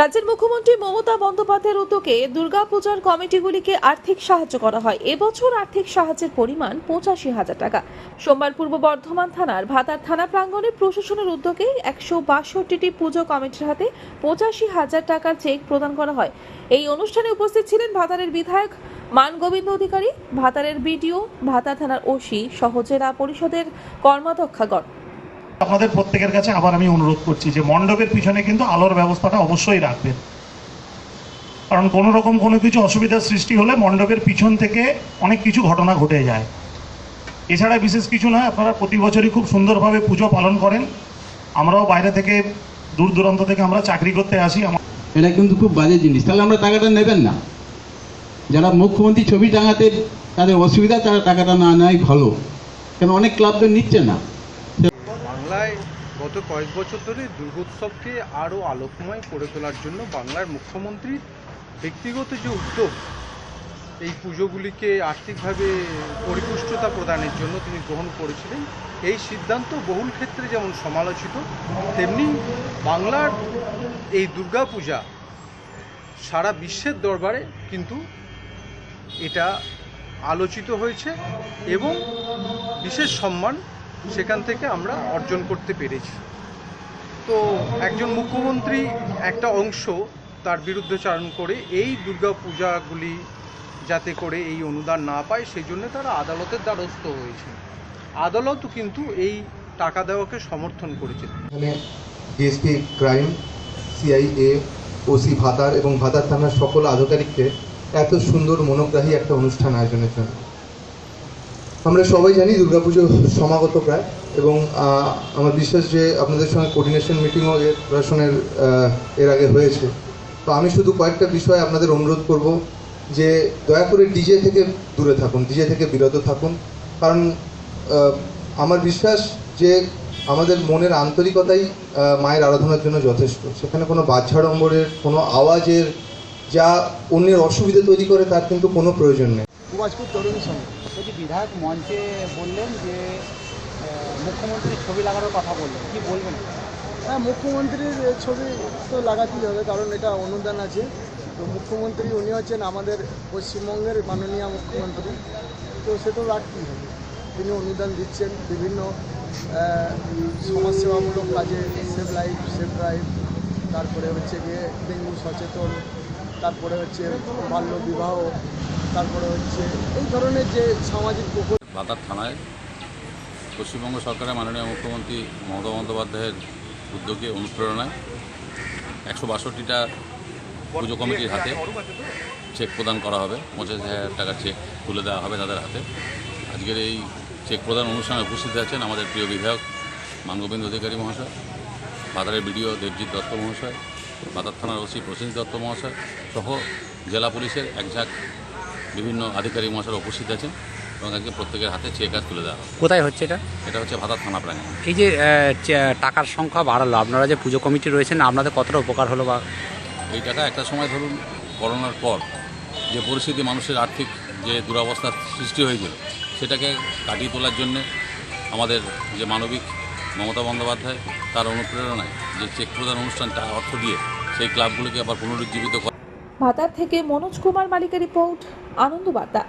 রাজ্যের মুখ্যমন্ত্রী মমতা বন্দ্যোপাধ্যায়ের উদ্যোগে দুর্গাপূজার কমিটিগুলিকে আর্থিক সাহায্য করা হয়। এবছর আর্থিক সাহায্যের পরিমাণ পঁচাশি হাজার টাকা। সোমবার পূর্ব বর্ধমান থানার ভাতার থানা প্রাঙ্গণে প্রশাসনের উদ্যোগে একশো বাষট্টিটি পুজো কমিটির হাতে পঁচাশি হাজার টাকার চেক প্রদান করা হয়। এই অনুষ্ঠানে উপস্থিত ছিলেন ভাতারের বিধায়ক মান গোবিন্দ অধিকারী, ভাতারের বিডিও ভাতার থানার ওসি, সহ জেলা পরিষদের কর্মাধ্যক্ষাগণ। আপনাদের প্রত্যেকের কাছে আবার আমি অনুরোধ করছি যে মণ্ডপের পিছনে কিন্তু আলোর ব্যবস্থাটা অবশ্যই রাখবেন। কারণ কোনো রকম কোনো কিছু অসুবিধার সৃষ্টি হলে মণ্ডপের পিছন থেকে অনেক কিছু ঘটনা ঘটে যায়। এছাড়া বিশেষ কিছু নয়, আপনারা প্রতি বছরই খুব সুন্দরভাবে পুজো পালন করেন। আমরাও বাইরে থেকে, দূর দূরান্ত থেকে আমরা চাকরি করতে আসি। এটা কিন্তু খুব বাজে জিনিস। তাহলে আমরা টাকাটা নেবেন না। যারা মুখ্যমন্ত্রী ছবি টাঙাতে তাদের অসুবিধা, তারা টাকাটা না নেয় ভালো। কেন? অনেক ক্লাব তো নিচ্ছে না। বাংলায় গত কয়েক বছর ধরে দুর্গোৎসবকে আরও আলোকময় করে তোলার জন্য বাংলার মুখ্যমন্ত্রীর ব্যক্তিগত যে উদ্যোগ, এই পুজোগুলিকে আর্থিকভাবে পরিপুষ্টতা প্রদানের জন্য তিনি গ্রহণ করেছিলেন, এই সিদ্ধান্ত বহুল ক্ষেত্রে যেমন সমালোচিত, তেমনি বাংলার এই দুর্গাপূজা সারা বিশ্বের দরবারে কিন্তু এটা আলোচিত হয়েছে এবং বিশেষ সম্মান সেখান থেকে আমরা অর্জন করতে পেরেছি। তো একজন মুখ্যমন্ত্রী একটা অংশ তার বিরুদ্ধে চারণ করে এই দুর্গা পূজাগুলি যাতে করে এই অনুদান না পায়, সেই জন্য তারা আদালতের দ্বারস্থ হয়েছে। আদালতও কিন্তু এই টাকা দেওয়াকে সমর্থন করেছে। এখানে ডিএসপি ক্রাইম, সিআইএ, ওসি ভাতার এবং ভাতার থানার সকল আধিকারিককে এত সুন্দর মনোগ্রাহী একটা অনুষ্ঠান আয়োজনের জন্য। আমরা সবাই জানি দুর্গাপুজো সমাগত প্রায় এবং আমার বিশ্বাস যে আপনাদের সঙ্গে কোর্ডিনেশন মিটিংও এর প্রশাসনের এর আগে হয়েছে। তো আমি শুধু কয়েকটা বিষয়ে আপনাদের অনুরোধ করব যে দয়া করে ডিজে থেকে দূরে থাকুন, ডিজে থেকে বিরত থাকুন। কারণ আমার বিশ্বাস যে আমাদের মনের আন্তরিকতাই মায়ের আরাধনার জন্য যথেষ্ট। সেখানে কোনো বাহ্যাড়ম্বরের কোনো আওয়াজের যা অন্যের অসুবিধা তৈরি করে তার কিন্তু কোনো প্রয়োজন নেই। বলছি বিধায়ক মঞ্চে বললেন যে মুখ্যমন্ত্রীর ছবি লাগানোর কথা বললেন, কি বলবেন? হ্যাঁ মুখ্যমন্ত্রীর ছবি তো লাগাতেই হবে, কারণ এটা অনুদান আছে। তো মুখ্যমন্ত্রী, উনি হচ্ছেন আমাদের পশ্চিমবঙ্গের মাননীয় মুখ্যমন্ত্রী, তো সে তো রাখতেই হবে। তিনি অনুদান দিচ্ছেন বিভিন্ন সমাজসেবামূলক কাজে, সেভ লাইফ, সেভ ড্রাইভ, তারপরে হচ্ছে গিয়ে ডেঙ্গু সচেতন, তারপরে হচ্ছে বাল্য বিবাহ তারপরে হচ্ছে এই ধরনের যে সামাজিক প্রকল্প বাতার থানায় পশ্চিমবঙ্গ সরকারের মাননীয় মুখ্যমন্ত্রী মমতা বন্দ্যোপাধ্যায়ের উদ্যোগে, অনুপ্রেরণায় একশো বাষট্টিটা পুজো কমিটির হাতে চেক প্রদান করা হবে। পঁচাশি হাজার টাকার চেক তুলে দেওয়া হবে তাদের হাতে। আজকের এই চেক প্রদান অনুষ্ঠানে উপস্থিত আছেন আমাদের প্রিয় বিধায়ক মানগোবিন্দ অধিকারী মহাশয় বাজারের বিডিও দেবজিৎ দত্ত মহাশয় বাজার থানার ওসি প্রসেনজিৎ দত্ত মহাশয় সহ জেলা পুলিশের একঝাঁক বিভিন্ন আধিকারিক মহাশয় উপস্থিত আছেন এবং আজকে প্রত্যেকের হাতে চেক কাজ তুলে দেওয়া কোথায় হচ্ছে এটা? এটা হচ্ছে ভাতা থানা প্রাঙ্গণ। এই যে টাকার সংখ্যা বাড়ালো আপনারা যে পুজো কমিটি রয়েছেন আপনাদের কতটা উপকার হলো বা এই টাকা একটা সময় ধরুন করোনার পর যে পরিস্থিতি মানুষের আর্থিক যে দুরাবস্থার সৃষ্টি হয়েছিল সেটাকে কাটিয়ে তোলার জন্যে আমাদের যে মানবিক মমতা বন্দ্যোপাধ্যায় তার অনুপ্রেরণায় যে চেক প্রদান অনুষ্ঠানটা অর্থ দিয়ে সেই ক্লাবগুলোকে আবার পুনরুজ্জীবিত করা ভাতার থেকে মনোজ কুমার মালিকের রিপোর্ট আনন্দ বার্তা